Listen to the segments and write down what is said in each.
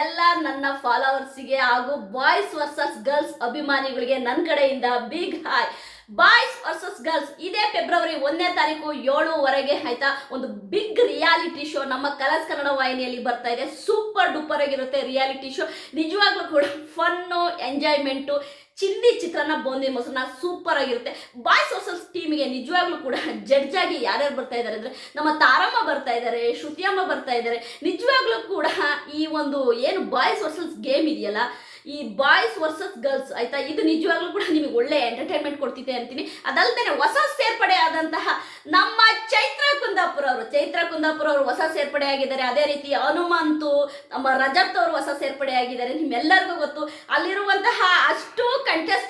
ಎಲ್ಲ ನನ್ನ ಫಾಲೋವರ್ಸಿಗೆ ಹಾಗೂ ಬಾಯ್ಸ್ ವರ್ಸಸ್ ಗರ್ಲ್ಸ್ ಅಭಿಮಾನಿಗಳಿಗೆ ನನ್ನ ಕಡೆಯಿಂದ big hi. Boys versus girls, ಇದೇ ಫೆಬ್ರವರಿ ಒಂದನೇ ತಾರೀಕು ಏಳುವರೆಗೆ ಆಯ್ತಾ? ಒಂದು ಬಿಗ್ ರಿಯಾಲಿಟಿ ಶೋ ನಮ್ಮ ಕಲರ್ಸ್ ಕನ್ನಡ ವಾಹಿನಿಯಲ್ಲಿ ಬರ್ತಾ ಇದೆ. ಸೂಪರ್ ಡೂಪರ್ ಆಗಿರುತ್ತೆ ರಿಯಾಲಿಟಿ ಶೋ. ನಿಜವಾಗ್ಲೂ ಕೂಡ ಫನ್ನು, ಎಂಜಾಯ್ಮೆಂಟು ಚಿಲ್ಲಿ ಚಿತ್ರನ ಬೋಂದಿ ಮೊಸರನ್ನ ಸೂಪರ್ ಆಗಿರುತ್ತೆ. ಬಾಯ್ಸ್ ವರ್ಸಸ್ ಟೀಮಿಗೆ ನಿಜವಾಗ್ಲೂ ಕೂಡ ಜಡ್ಜ್ ಆಗಿ ಯಾರ್ಯಾರು ಬರ್ತಾ ಇದ್ದಾರೆ ಅಂದ್ರೆ ನಮ್ಮ ತಾರಮ್ಮ ಬರ್ತಾ ಇದ್ದಾರೆ, ಶ್ರುತಿಯಮ್ಮ ಬರ್ತಾ ಇದ್ದಾರೆ. ನಿಜವಾಗ್ಲೂ ಕೂಡ ಈ ಒಂದು ಏನು ಬಾಯ್ಸ್ ವರ್ಸಸ್ ಗೇಮ್ ಇದೆಯಲ್ಲ, ಈ ಬಾಯ್ಸ್ ವರ್ಸಸ್ ಗರ್ಲ್ಸ್ ಆಯ್ತಾ? ಇದು ನಿಜವಾಗ್ಲೂ ಕೂಡ ನಿಮಗೆ ಒಳ್ಳೆ ಎಂಟರ್ಟೈನ್ಮೆಂಟ್ ಕೊಡ್ತಿದೆ ಅಂತೀನಿ. ಅದಲ್ಲದೆ ಹೊಸ ಸೇರ್ಪಡೆ ಆದಂತಹ ನಮ್ಮ ಚೈತ್ರ ಕುಂದಾಪುರ ಅವರು, ಚೈತ್ರ ಕುಂದಾಪುರ ಅವರು ಹೊಸ ಸೇರ್ಪಡೆ ಆಗಿದ್ದಾರೆ. ಅದೇ ರೀತಿ ಹನುಮಂತು, ನಮ್ಮ ರಜತ್ ಅವರು ಹೊಸ ಸೇರ್ಪಡೆ ಆಗಿದ್ದಾರೆ. ನಿಮ್ಮೆಲ್ಲರಿಗೂ ಗೊತ್ತು, ಅಲ್ಲಿರುವಂತಹ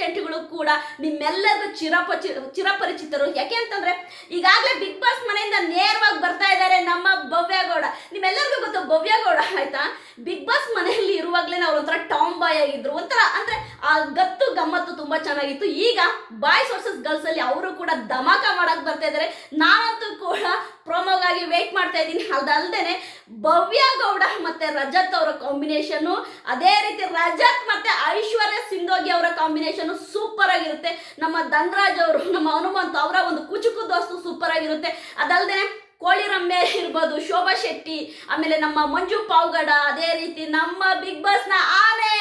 ಕಂಟೆಸ್ಟೆಂಟ್ಗಳು ಕೂಡ ನಿಮ್ಮೆಲ್ಲರಿಗೂ ಚಿರಪಚಿ, ಚಿರಪರಿಚಿತರು. ಯಾಕೆ ಅಂತಂದ್ರೆ, ಈಗಾಗಲೇ ಬಿಗ್ ಬಾಸ್ ಮನೆಯಿಂದ ನೇರವಾಗಿ ಬರ್ತಾ ಇದ್ದಾರೆ ನಮ್ಮ ಭವ್ಯಗೌಡ ನಿಮ್ಮೆಲ್ಲರಿಗೂ ಗೊತ್ತು ಭವ್ಯಗೌಡ ಆಯ್ತಾ? ಬಿಗ್ ಬಾಸ್ ಮನೆಯಲ್ಲಿ ಇರುವಾಗಲೇ ಅವ್ರ ಒಂಥರ ಟಾಮ್ ಬಾಯ್ ಆಗಿದ್ರು ಒಂಥರ ಅಂದ್ರೆ ಆ ಗತ್ತು ಗಮ್ಮತ್ತು ತುಂಬಾ ಚೆನ್ನಾಗಿತ್ತು. ಈಗ ಬಾಯ್ಸ್ ವರ್ಸಸ್ ಗರ್ಲ್ಸ್ ಅಲ್ಲಿ ಅವರು ಕೂಡ ಧಮಾಕ ಮಾಡಕ್ ಬರ್ತಾ ಇದ್ದಾರೆ. ನಾನಂತೂ ಕೂಡ ಪ್ರೊಮೋಗಾಗಿ ವೇಟ್ ಮಾಡ್ತಾ ಇದ್ದೀನಿ. ಅದಲ್ದೇನೆ ಭವ್ಯ ಗೌಡ ಮತ್ತೆ ರಜತ್ ಅವರ ಕಾಂಬಿನೇಷನ್ ಅದೇ ರೀತಿ ರಜತ್ ಮತ್ತೆ ಐಶ್ವರ್ಯ ಸಿಂಧೋಗಿ ಅವರ ಕಾಂಬಿನೇಷನ್ ಸೂಪರ್ ಆಗಿರುತ್ತೆ. ನಮ್ಮ ಧನ್ರಾಜ್ ಅವರು, ನಮ್ಮ ಹನುಮಂತ್ ಅವರ ಒಂದು ಕುಚುಕು ದೋಸ್ತು ಸೂಪರ್ ಆಗಿರುತ್ತೆ. ಅದಲ್ದೇನೆ ಕೋಳಿ ರಮ್ಯ ಇರ್ಬೋದು, ಶೋಭಾ ಶೆಟ್ಟಿ, ಆಮೇಲೆ ನಮ್ಮ ಮಂಜು ಪಾವ್ಗಡ, ಅದೇ ರೀತಿ ನಮ್ಮ ಬಿಗ್ ಬಾಸ್ನ ಆನೆ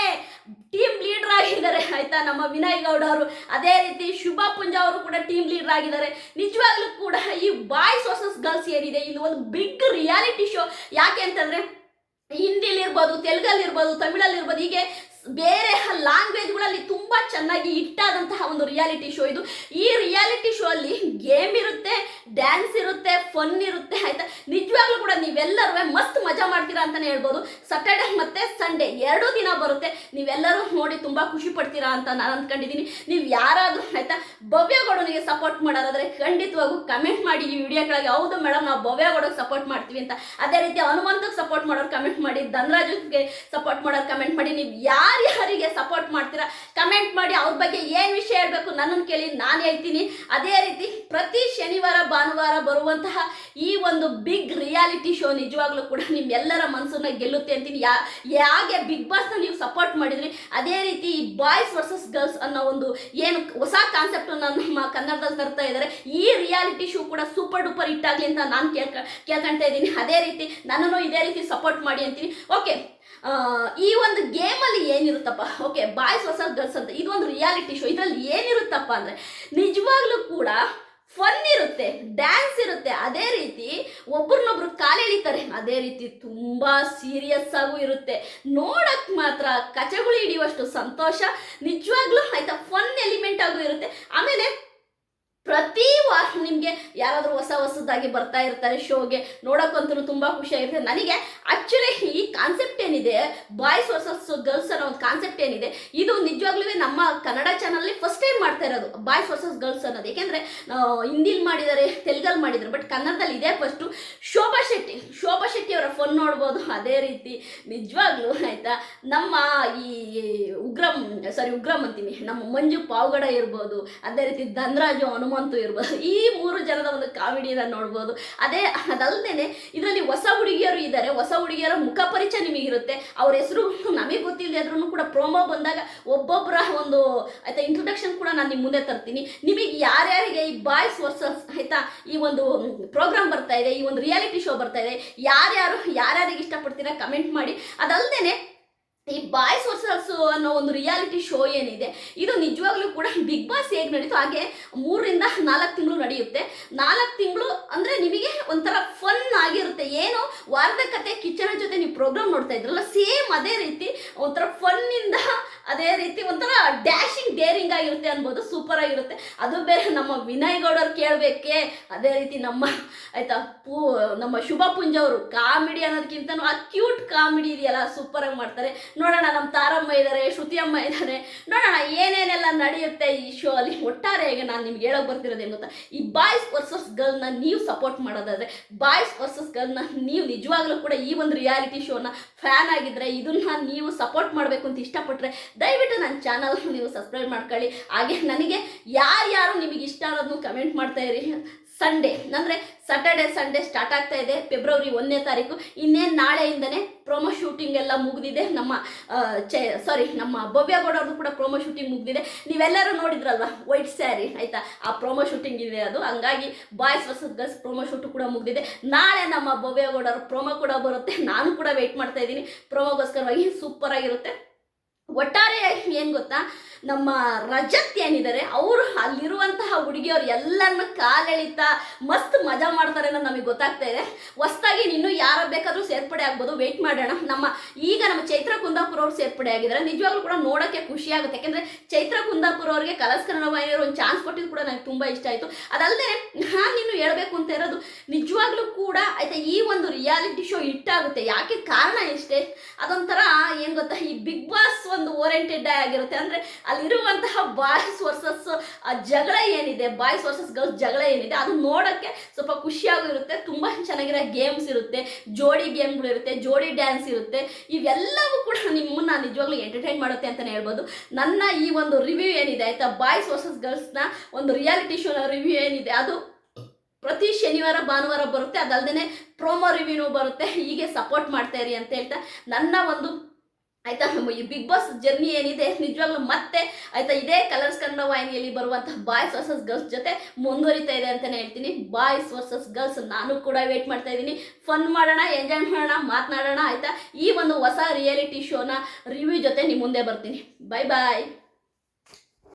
ಟೀಮ್ ಲೀಡರ್ ಆಗಿದ್ದಾರೆ, ಆಯ್ತಾ? ನಮ್ಮ ವಿನಯ್ ಗೌಡ ಅವರು ಅದೇ ರೀತಿ ಶುಭಾ ಪುಂಜ ಅವರು ಕೂಡ ಟೀಮ್ ಲೀಡರ್ ಆಗಿದ್ದಾರೆ. ನಿಜವಾಗ್ಲೂ ಕೂಡ ಈ ಬಾಯ್ಸ್ ವರ್ಸಸ್ ಗರ್ಲ್ಸ್ ಏನಿದೆ? ಇದು ಒಂದು ಬಿಗ್ ರಿಯಾಲಿಟಿ ಶೋ ಯಾಕೆ ಅಂತಂದ್ರೆ ಹಿಂದಿಲಿರ್ಬೋದು, ತೆಲುಗಲ್ಲಿರ್ಬೋದು, ತಮಿಳಲ್ಲಿರ್ಬೋದು, ಹೀಗೆ ಬೇರೆ ಲ್ಯಾಂಗ್ವೇಜ್ಗಳಲ್ಲಿ ತುಂಬ ಚೆನ್ನಾಗಿ ಹಿಟ್ಟಾದಂತಹ ಒಂದು ರಿಯಾಲಿಟಿ ಶೋ ಇದು. ಈ ರಿಯಾಲಿಟಿ ಶೋ ಅಲ್ಲಿ ಗೇಮ್ ಇರುತ್ತೆ ಡ್ಯಾನ್ಸ್ ಇರುತ್ತೆ ಫನ್ ಇರುತ್ತೆ ಆಯ್ತಾ? ನಿಜವಾಗ್ಲೂ ಕೂಡ ನೀವೆಲ್ಲರೂ ಮಸ್ತ್ ಮಜಾ ಮಾಡ್ತೀರಾ ಅಂತಾನೆ ಹೇಳ್ಬೋದು. ಸಟರ್ಡೆ ಮತ್ತೆ ಸಂಡೇ ಎರಡೂ ದಿನ ಬರುತ್ತೆ. ನೀವೆಲ್ಲರೂ ನೋಡಿ ತುಂಬಾ ಖುಷಿ ಪಡ್ತೀರಾ ಅಂತ ನಾನು ಅಂದ್ಕೊಂಡಿದ್ದೀನಿ. ನೀವು ಯಾರಾದರೂ ಆಯ್ತಾ ಭವ್ಯಗೌಡನಿಗೆ ಸಪೋರ್ಟ್ ಮಾಡೋದಾದರೆ ಖಂಡಿತವಾಗೂ ಕಮೆಂಟ್ ಮಾಡಿ ಈ ವಿಡಿಯೋ ಕೆಳಗೆ. ಹೌದು ಮೇಡಮ್ ನಾವು ಭವ್ಯಗೌಡಗೆ ಸಪೋರ್ಟ್ ಮಾಡ್ತೀವಿ ಅಂತ. ಅದೇ ರೀತಿ ಹನುಮಂತಕ್ಕೆ ಸಪೋರ್ಟ್ ಮಾಡೋರು ಕಮೆಂಟ್ ಮಾಡಿ ಧನರಾಜಕ್ಕೆ ಸಪೋರ್ಟ್ ಮಾಡೋರು ಕಮೆಂಟ್ ಮಾಡಿ. ನೀವು ಯಾರ್ಯಾರಿಗೆ ಸಪೋರ್ಟ್ ಮಾಡ್ತೀರಾ? ಕಮೆಂಟ್ ಮಾಡಿ ಅವ್ರ ಬಗ್ಗೆ ಏನು ವಿಷಯ ಹೇಳಬೇಕು ನನ್ನನ್ನು ಕೇಳಿ ನಾನು ಹೇಳ್ತೀನಿ. ಅದೇ ರೀತಿ ಪ್ರತಿ ಶನಿವಾರ, ಭಾನುವಾರ ಬರುವಂತಹ ಈ ಒಂದು ಬಿಗ್ ರಿಯಾಲಿಟಿ ಶೋ ನಿಜವಾಗ್ಲೂ ಕೂಡ ನಿಮ್ಮೆಲ್ಲರ ಮನಸ್ಸನ್ನ ಗೆಲ್ಲುತ್ತೆ ಅಂತೀನಿ. ಯಾ ಯಾಗೆ ಬಿಗ್ ಬಾಸ್ನ ನೀವು ಸಪೋರ್ಟ್ ಮಾಡಿದ್ರಿ. ಅದೇ ರೀತಿ ಈ ಬಾಯ್ಸ್ ವರ್ಸಸ್ ಗರ್ಲ್ಸ್ ಅನ್ನೋ ಒಂದು ಏನು ಹೊಸ ಕಾನ್ಸೆಪ್ಟ್ ನಮ್ಮ ಕನ್ನಡದಲ್ಲಿ ತರ್ತಾ ಇದ್ದಾರೆ ಈ ರಿಯಾಲಿಟಿ ಶೋ ಕೂಡ ಸೂಪರ್ ಡೂಪರ್ ಹಿಟ್ ಆಗಲಿ ಅಂತ ನಾನು ಕೇಳ್ಕ ಕೇಳ್ಕೊಳ್ತಾ ಇದ್ದೀನಿ. ಅದೇ ರೀತಿ ನನ್ನನ್ನು ಇದೇ ರೀತಿ ಸಪೋರ್ಟ್ ಮಾಡಿ ಅಂತೀನಿ. ಓಕೆ ಈ ಒಂದು ಗೇಮಲ್ಲಿ ಏನಿರುತ್ತಪ್ಪ? ಓಕೆ ಬಾಯ್ಸ್ ಹೊಸ ಗರ್ಲ್ಸ್ ಅಂತ. ಇದು ಒಂದು ರಿಯಾಲಿಟಿ ಶೋ ಇದರಲ್ಲಿ ಏನಿರುತ್ತಪ್ಪ ಅಂದರೆ, ನಿಜವಾಗ್ಲೂ ಕೂಡ ಫನ್ ಇರುತ್ತೆ ಡ್ಯಾನ್ಸ್ ಇರುತ್ತೆ. ಅದೇ ರೀತಿ ಒಬ್ರನ್ನೊಬ್ರು ಕಾಲೆಳಿತಾರೆ. ಅದೇ ರೀತಿ ತುಂಬ ಸೀರಿಯಸ್ ಆಗೂ ಇರುತ್ತೆ. ನೋಡಕ್ ಮಾತ್ರ ಕಚಗುಳಿ ಹಿಡಿಯುವಷ್ಟು ಸಂತೋಷ, ನಿಜವಾಗ್ಲೂ ಆಯ್ತಾ ಫನ್ ಎಲಿಮೆಂಟ್ ಆಗೂ ಇರುತ್ತೆ. ಆಮೇಲೆ ಪ್ರತಿ ವಾರ ನಿಮಗೆ ಯಾರಾದರೂ ಹೊಸ ಹೊಸದಾಗಿ ಬರ್ತಾ ಇರ್ತಾರೆ ಶೋಗೆ, ನೋಡೋಕ್ಕಂತೂ ತುಂಬ ಖುಷಿಯಾಗಿರುತ್ತೆ. ನನಗೆ ಆ್ಯಕ್ಚುಲಿ ಈ ಕಾನ್ಸೆಪ್ಟ್ ಏನಿದೆ ಬಾಯ್ಸ್ ವರ್ಸಸ್ ಗರ್ಲ್ಸ್ ಅನ್ನೋ ಒಂದು ಕಾನ್ಸೆಪ್ಟ್ ಏನಿದೆ, ಇದು ನಿಜವಾಗ್ಲೂ ನಮ್ಮ ಕನ್ನಡ ಚಾನಲಲ್ಲಿ ಫಸ್ಟ್ ಟೈಮ್ ಮಾಡ್ತಾ ಇರೋದು ಬಾಯ್ಸ್ ವರ್ಸಸ್ ಗರ್ಲ್ಸ್ ಅನ್ನೋದು. ಏಕೆಂದರೆ ಹಿಂದಿಲಿ ಮಾಡಿದ್ದಾರೆ ತೆಲುಗಲ್ಲಿ ಮಾಡಿದ್ದಾರೆ ಬಟ್ ಕನ್ನಡದಲ್ಲಿ ಇದೇ ಫಸ್ಟು ಶೋಭಾ ಶೆಟ್ಟಿ. ಶೋಭಾ ಶೆಟ್ಟಿ ಅವರ ಫೋನ್ ನೋಡ್ಬೋದು, ಅದೇ ರೀತಿ. ನಿಜವಾಗ್ಲೂ ಆಯಿತಾ, ನಮ್ಮ ಈ ಉಗ್ರಂ ಸಾರಿ ಉಗ್ರಂ ಅಂತೀನಿ ನಮ್ಮ ಮಂಜು ಪಾವಗಡ ಇರ್ಬೋದು, ಅದೇ ರೀತಿ ಧನರಾಜು ಹನುಮಂತು ಇರ್ಬೋದು. ಈ ಮೂರು ಜನದ ಒಂದು ಕಾಮಿಡಿನ ನೋಡ್ಬೋದು. ಅದೇ ಅದಲ್ಲದೆ ಇದರಲ್ಲಿ ಹೊಸ ಹುಡುಗಿಯರು ಇದ್ದಾರೆ. ಹೊಸ ಹುಡುಗಿಯರ ಮುಖ ಪರಿಚಯ ನಿಮಗಿರುತ್ತೆ ಅವ್ರ ಹೆಸರು ನಮಗೆ ಗೊತ್ತಿಲ್ಲದೆ ಅದ್ರೂ ಕೂಡ ಪ್ರೋಮೋ ಬಂದಾಗ ಒಬ್ಬೊಬ್ಬರ ಒಂದು, ಆಯ್ತಾ ಇಂಟ್ರೊಡಕ್ಷನ್ ಕೂಡ ನಾನು ನಿಮ್ಮ ಮುಂದೆ ತರ್ತೀನಿ. ನಿಮಗೆ ಯಾರ್ಯಾರಿಗೆ ಈ ಬಾಯ್ಸ್ ವರ್ಸಸ್ ಆಯ್ತಾ, ಈ ಒಂದು ಪ್ರೋಗ್ರಾಮ್ ಬರ್ತಾ ಇದೆ, ಈ ಒಂದು ರಿಯಾಲಿಟಿ ಶೋ ಬರ್ತಾ ಇದೆ, ಯಾರ್ಯಾರು, ಯಾರ್ಯಾರಿಗೆ ಇಷ್ಟಪಡ್ತೀರಾ ಕಮೆಂಟ್ ಮಾಡಿ. ಅದಲ್ಲದೆ ಈ ಬಾಯ್ಸ್ ವರ್ಸಸ್ ಅನ್ನೋ ಒಂದು ರಿಯಾಲಿಟಿ ಶೋ ಏನಿದೆ, ಇದು ನಿಜವಾಗ್ಲೂ ಕೂಡ ಬಿಗ್ ಬಾಸ್ ಹೇಗೆ ನಡೀತು ಹಾಗೆ ಮೂರರಿಂದ ನಾಲ್ಕು ತಿಂಗಳು ನಡೆಯುತ್ತೆ. ನಾಲ್ಕು ತಿಂಗಳು ಅಂದರೆ ನಿಮಗೆ ಒಂಥರ ಫನ್ ಆಗಿರುತ್ತೆ. ಏನು? ವಾರದ ಕತೆ, ಕಿಚನ್ ಜೊತೆ ನೀವು ಪ್ರೋಗ್ರಾಮ್ ನೋಡ್ತಾ ಇದ್ರಲ್ಲ ಸೇಮ್ ಅದೇ ರೀತಿ ಒಂಥರ ಫನ್ನಿಂದ ಅದೇ ರೀತಿ ಒಂಥರ ಡ್ಯಾಶಿಂಗ್ ಡೇರಿಂಗ್ ಆಗಿರುತ್ತೆ ಅನ್ಬೋದು ಸೂಪರ್ ಆಗಿರುತ್ತೆ. ಅದು ಬೇರೆ ನಮ್ಮ ವಿನಯ್ ಗೌಡರು ಕೇಳಬೇಕೆ, ಅದೇ ರೀತಿ ನಮ್ಮ ಆಯ್ತಾ, ಪೂ, ನಮ್ಮ ಶುಭ ಪುಂಜ ಅವರು, ಕಾಮಿಡಿ ಅನ್ನೋದಕ್ಕಿಂತನೂ ಆ ಕ್ಯೂಟ್ ಕಾಮಿಡಿ ಇದೆಯಲ್ಲ ಸೂಪರ್ ಆಗಿ ಮಾಡ್ತಾರೆ. ನೋಡೋಣ ನಮ್ಮ ತಾರಮ್ಮ ಇದ್ದಾರೆ ಶ್ರುತಿಯಮ್ಮ ಇದ್ದಾರೆ ನೋಡೋಣ ಏನೇನೆಲ್ಲ ನಡೆಯುತ್ತೆ ಈ ಶೋ ಅಲ್ಲಿ. ಒಟ್ಟಾರೆಯಾಗಿ ನಾನು ನಿಮ್ಗೆ ಹೇಳೋಕೆ ಏನು ಗೊತ್ತಾ? ಈ ಬಾಯ್ಸ್ ವರ್ಸಸ್ ಗರ್ಲ್ನ ನೀವು ಸಪೋರ್ಟ್ ಮಾಡೋದಾದ್ರೆ ಬಾಯ್ಸ್ ವರ್ಸಸ್ ಗರ್ಲ್ನ ನೀವು ನಿಜವಾಗ್ಲೂ ಕೂಡ ಈ ಒಂದು ರಿಯಾಲಿಟಿ ಶೋನ ಫ್ಯಾನ್ ಆಗಿದ್ರೆ ಇದನ್ನ ನೀವು ಸಪೋರ್ಟ್ ಮಾಡಬೇಕು ಅಂತ ಇಷ್ಟಪಟ್ಟರೆ ದಯವಿಟ್ಟು ನನ್ನ ಚಾನಲ್ ನೀವು ಸಬ್ಸ್ಕ್ರೈಬ್ ಮಾಡ್ಕೊಳ್ಳಿ. ಹಾಗೆ ನನಗೆ ಯಾರ್ಯಾರು ನಿಮಗೆ ಇಷ್ಟ ಅನ್ನೋದನ್ನು ಕಮೆಂಟ್ ಮಾಡ್ತಾ ಇರಿ. ಸಂಡೇ ಅಂದರೆ ಸಾಟರ್ಡೆ ಸಂಡೇ ಸ್ಟಾರ್ಟ್ ಆಗ್ತಾ ಇದೆ. ಫೆಬ್ರವರಿ ಒಂದನೇ ತಾರೀಕು. ಇನ್ನೇನು ನಾಳೆಯಿಂದನೇ ಪ್ರೊಮೋ ಶೂಟಿಂಗ್ ಎಲ್ಲ ಮುಗಿದಿದೆ. ನಮ್ಮ ಚೆ ಸಾರಿ ನಮ್ಮ ಭವ್ಯ ಕೂಡ ಪ್ರೊಮೋ ಶೂಟಿಂಗ್ ಮುಗಿದಿದೆ. ನೀವೆಲ್ಲರೂ ನೋಡಿದ್ರಲ್ವಾ? ವೈಟ್ ಸ್ಯಾರಿ ಆಯಿತಾ? ಆ ಪ್ರೊಮೋ ಶೂಟಿಂಗ್ ಇದೆ ಅದು. ಹಂಗಾಗಿ boys versus girls promo shoot ಕೂಡ ಮುಗಿದಿದೆ. ನಾಳೆ ನಮ್ಮ ಭವ್ಯ ಗೌಡರ ಪ್ರೊಮೋ ಕೂಡ ಬರುತ್ತೆ. ನಾನು ಕೂಡ ವೆಯ್ಟ್ ಮಾಡ್ತಾ ಇದ್ದೀನಿ. ಪ್ರೊಮೋಗೋಸ್ಕರವಾಗಿ ಸೂಪರ್ ಆಗಿರುತ್ತೆ. ಒಟ್ಟಾರೆ ಏನು ಗೊತ್ತಾ? ನಮ್ಮ ರಜತ್ ಏನಿದ್ದಾರೆ, ಅವರು ಅಲ್ಲಿರುವಂತಹ ಹುಡುಗಿಯರು ಎಲ್ಲರನ್ನ ಕಾಲೆಳಿತಾ, ಮಸ್ತ್ ಮಜಾ ಮಾಡ್ತಾರೆ ಅನ್ನೋದು ನಮಗೆ ಗೊತ್ತಾಗ್ತಾ ಇದೆ. ಹೊಸ್ದಾಗಿ ಇನ್ನೂ ಯಾರು ಬೇಕಾದರೂ ಸೇರ್ಪಡೆ ಆಗ್ಬೋದು. ವೆಯ್ಟ್ ಮಾಡೋಣ. ನಮ್ಮ ಈಗ ನಮ್ಮ ಚೈತ್ರ ಕುಂದಾಪುರ ಅವ್ರು ಸೇರ್ಪಡೆ ಆಗಿದ್ದಾರೆ. ನಿಜವಾಗ್ಲೂ ಕೂಡ ನೋಡೋಕ್ಕೆ ಖುಷಿ ಆಗುತ್ತೆ. ಯಾಕೆಂದರೆ ಚೈತ್ರ ಕುಂದಾಪುರ ಅವರಿಗೆ ಕಲರ್ಸ್ ಕನ್ನಡ ಒಂದು ಚಾನ್ಸ್ ಕೊಟ್ಟಿದ್ದು ಕೂಡ ನನಗೆ ತುಂಬ ಇಷ್ಟ ಆಯಿತು. ಅದಲ್ಲದೆ ನಾನು ಇನ್ನು ಹೇಳಬೇಕು ಅಂತ ಇರೋದು, ನಿಜವಾಗ್ಲೂ ಕೂಡ ಆಯ್ತಾ ಈ ಒಂದು ರಿಯಾಲಿಟಿ ಶೋ ಹಿಟ್ಟಾಗುತ್ತೆ ಯಾಕೆ ಕಾರಣ ಇಷ್ಟೇ ಅದೊಂಥರ ಏನು ಗೊತ್ತಾ? ಈ ಬಿಗ್ ಬಾಸ್ ಒಂದು ಓರಿಯೆಂಟೆಡ್ ಆಗಿರುತ್ತೆ. ಅಂದರೆ ಅಲ್ಲಿರುವಂತಹ ಬಾಯ್ಸ್ ವರ್ಸಸ್ ಜಗಳ ಏನಿದೆ ಬಾಯ್ಸ್ ವರ್ಸಸ್ ಗರ್ಲ್ಸ್ ಜಗಳ ಏನಿದೆ, ಅದು ನೋಡೋಕ್ಕೆ ಸ್ವಲ್ಪ ಖುಷಿಯಾಗೂ ಇರುತ್ತೆ ತುಂಬ ಚೆನ್ನಾಗಿರೋ ಗೇಮ್ಸ್ ಇರುತ್ತೆ, ಜೋಡಿ ಗೇಮ್ಗಳು ಇರುತ್ತೆ ಜೋಡಿ ಡ್ಯಾನ್ಸ್ ಇರುತ್ತೆ. ಇವೆಲ್ಲವೂ ಕೂಡ ನಿಮ್ಮನ್ನ ನಿಜವಾಗ್ಲೂ ಎಂಟರ್ಟೈನ್ ಮಾಡುತ್ತೆ ಅಂತಲೇ ಹೇಳ್ಬೋದು. ನನ್ನ ಈ ಒಂದು ರಿವ್ಯೂ ಏನಿದೆ, ಆಯಿತಾ? ಬಾಯ್ಸ್ ವರ್ಸಸ್ ಗರ್ಲ್ಸ್ನ ಒಂದು ರಿಯಾಲಿಟಿ ಶೋನ ರಿವ್ಯೂ ಏನಿದೆ, ಅದು ಪ್ರತಿ ಶನಿವಾರ, ಭಾನುವಾರ ಬರುತ್ತೆ. ಅದಲ್ಲದೆ ಪ್ರೋಮೋ ರಿವ್ಯೂನೂ ಬರುತ್ತೆ. ಹೀಗೆ ಸಪೋರ್ಟ್ ಮಾಡ್ತಾ ಇರಿ ಅಂತ ಹೇಳ್ತಾ, ನನ್ನ ಒಂದು ಆಯ್ತಾ ಈ ಬಿಗ್ ಬಾಸ್ ಜರ್ನಿ ಏನಿದೆ, ನಿಜವಾಗ್ಲೂ ಮತ್ತೆ, ಆಯ್ತಾ, ಇದೇ ಕಲರ್ಸ್ ಕನ್ನಡ ವಾಹಿನಿಯಲ್ಲಿ ಬರುವಂತಹ ಬಾಯ್ಸ್ ವರ್ಸಸ್ ಗರ್ಲ್ಸ್ ಜೊತೆ ಮುಂದುವರಿತಾ ಇದೆ ಅಂತಾನೆ ಹೇಳ್ತೀನಿ. ಬಾಯ್ಸ್ ವರ್ಸಸ್ ಗರ್ಲ್ಸ್ ನಾನು ಕೂಡ ವೇಟ್ ಮಾಡ್ತಾ ಇದ್ದೀನಿ. ಫನ್ ಮಾಡೋಣ ಎಂಜಾಯ್ ಮಾಡೋಣ, ಮಾತನಾಡೋಣ, ಆಯ್ತಾ? ಈ ಒಂದು ಹೊಸ ರಿಯಾಲಿಟಿ ಶೋನ ರಿವ್ಯೂ ಜೊತೆ ನಿಮ್ಮ ಮುಂದೆ ಬರ್ತೀನಿ. ಬಾಯ್ ಬಾಯ್